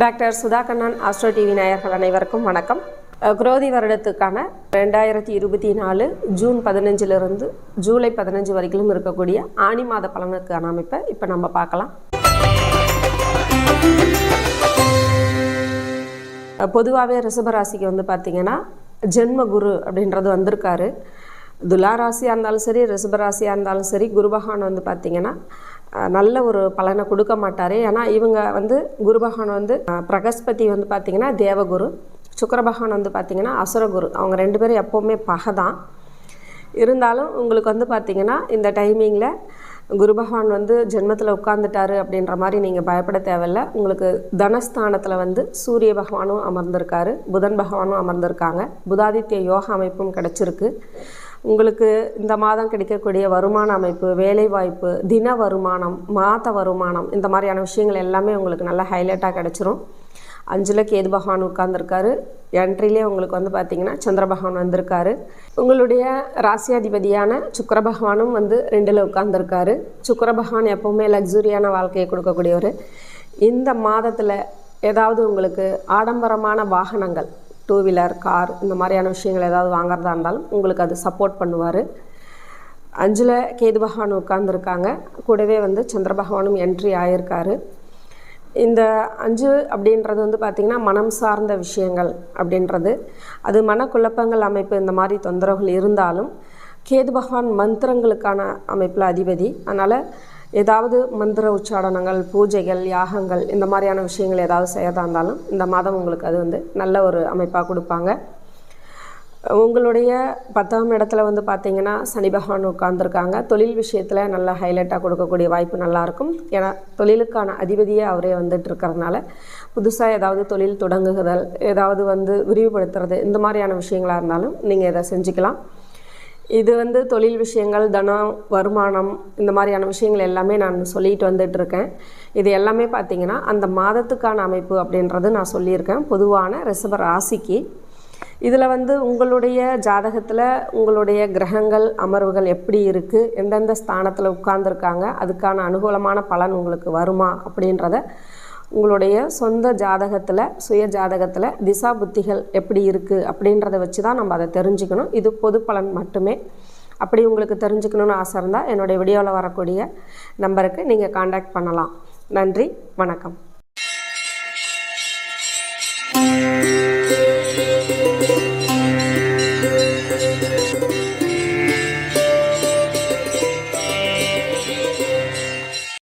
Doctor Sudhakannan astro TV நாயர்கள் அனைவருக்கும் வணக்கம். குரோதி வருடத்துக்கான ரெண்டாயிரத்தி இருபத்தி நாலு ஜூன் பதினஞ்சிலிருந்து ஜூலை பதினஞ்சு வரைக்கும் இருக்கக்கூடிய ஆணி மாத பலனுக்கான அமைப்பை இப்போ நம்ம பார்க்கலாம். பொதுவாகவே ரிஷபராசிக்கு வந்து பார்த்திங்கன்னா ஜென்ம குரு அப்படின்றது வந்திருக்காரு. துலா ராசியாக இருந்தாலும் சரி ரிஷபராசியாக இருந்தாலும் சரி குரு பகவான் வந்து பார்த்திங்கன்னா நல்ல ஒரு பலனை கொடுக்க மாட்டார். ஏன்னா இவங்க வந்து குரு பகவான் வந்து பிரகஸ்பதி வந்து பார்த்திங்கன்னா தேவகுரு. சுக்கர பகவான் வந்து பார்த்திங்கன்னா அசுரகுரு. அவங்க ரெண்டு பேரும் எப்போவுமே பகை தான். இருந்தாலும் உங்களுக்கு வந்து பார்த்திங்கன்னா இந்த டைமிங்கில் குரு பகவான் வந்து ஜென்மத்தில் உட்காந்துட்டாரு அப்படின்ற மாதிரி நீங்கள் பயப்பட தேவையில்ல. உங்களுக்கு தனஸ்தானத்தில் வந்து சூரிய பகவானும் அமர்ந்திருக்காரு புதன் பகவானும் அமர்ந்திருக்காங்க. புதாதித்ய யோக அமைப்பும் கிடச்சிருக்கு. உங்களுக்கு இந்த மாதம் கிடைக்கக்கூடிய வருமான அமைப்பு வேலைவாய்ப்பு தின வருமானம் மாத வருமானம் இந்த மாதிரியான விஷயங்கள் எல்லாமே உங்களுக்கு நல்லா ஹைலைட்டாக கிடச்சிரும். அஞ்சில் கேது பகவான் உட்கார்ந்துருக்காரு. என்ட்ரிலே உங்களுக்கு வந்து பார்த்தீங்கன்னா சந்திர பகவான் வந்திருக்காரு. உங்களுடைய ராசியாதிபதியான சுக்கர பகவானும் வந்து ரெண்டில் உட்கார்ந்துருக்காரு. சுக்கர பகவான் எப்போவுமே லக்ஸுரியான வாழ்க்கையை கொடுக்கக்கூடியவர். இந்த மாதத்தில் ஏதாவது உங்களுக்கு ஆடம்பரமான வாகனங்கள் டூ வீலர் கார் இந்த மாதிரியான விஷயங்கள் ஏதாவது வாங்குறதா இருந்தாலும் உங்களுக்கு அது சப்போர்ட் பண்ணுவார். அஞ்சில் கேது பகவான் உட்கார்ந்துருக்காங்க. கூடவே வந்து சந்திர பகவானும் என்ட்ரி ஆயிருக்காரு. இந்த அஞ்சு அப்படின்றது வந்து பார்த்திங்கன்னா மனம் சார்ந்த விஷயங்கள் அப்படின்றது. அது மனக்குழப்பங்கள் அமைப்பு இந்த மாதிரி தொந்தரவுகள் இருந்தாலும் கேது பகவான் மந்திரங்களுக்கான அமைப்பில் அதிபதி. அதனால் ஏதாவது மந்திர உச்சாடனங்கள் பூஜைகள் யாகங்கள் இந்த மாதிரியான விஷயங்கள் ஏதாவது செய்யறதா இருந்தாலும் இந்த மாதம் உங்களுக்கு அது வந்து நல்ல ஒரு அமைப்பாக கொடுப்பாங்க. உங்களுடைய பத்தாம் இடத்துல வந்து பார்த்தீங்கன்னா சனி பகவான் உட்கார்ந்துருக்காங்க. தொழில் விஷயத்தில் நல்ல ஹைலைட்டாக கொடுக்கக்கூடிய வாய்ப்பு நல்லாயிருக்கும் ஏன்னா தொழிலுக்கான அதிபதியே அவரே வந்துட்டு இருக்கிறதுனால புதுசாக ஏதாவது தொழில் தொடங்குதல் ஏதாவது வந்து விரிவுபடுத்துறது இந்த மாதிரியான விஷயங்களாக இருந்தாலும் நீங்கள் இதை செஞ்சுக்கலாம். இது வந்து தொழில் விஷயங்கள் தனம் வருமானம் இந்த மாதிரியான விஷயங்கள் எல்லாமே நான் சொல்லிட்டு வந்துட்டுருக்கேன். இது எல்லாமே பார்த்தீங்கன்னா அந்த மாதத்துக்கான அமைப்பு அப்படின்றது நான் சொல்லியிருக்கேன். பொதுவான ரிசப ராசிக்கு. இதில் வந்து உங்களுடைய ஜாதகத்தில் உங்களுடைய கிரகங்கள் அமர்வுகள் எப்படி இருக்குது எந்தெந்த ஸ்தானத்தில் உட்கார்ந்துருக்காங்க? அதுக்கான அனுகூலமான பலன் உங்களுக்கு வருமா? அப்படின்றத உங்களுடைய சொந்த ஜாதகத்தில் சுய ஜாதகத்தில் திசா புத்திகள் எப்படி இருக்குது அப்படின்றத வச்சு தான் நம்ம அதை தெரிஞ்சுக்கணும். இது பொது பலன் மட்டுமே. அப்படி உங்களுக்கு தெரிஞ்சுக்கணும்னு ஆசை இருந்தால் என்னுடைய வீடியோவில் வரக்கூடிய நம்பருக்கு நீங்கள் காண்டாக்ட் பண்ணலாம். நன்றி வணக்கம்.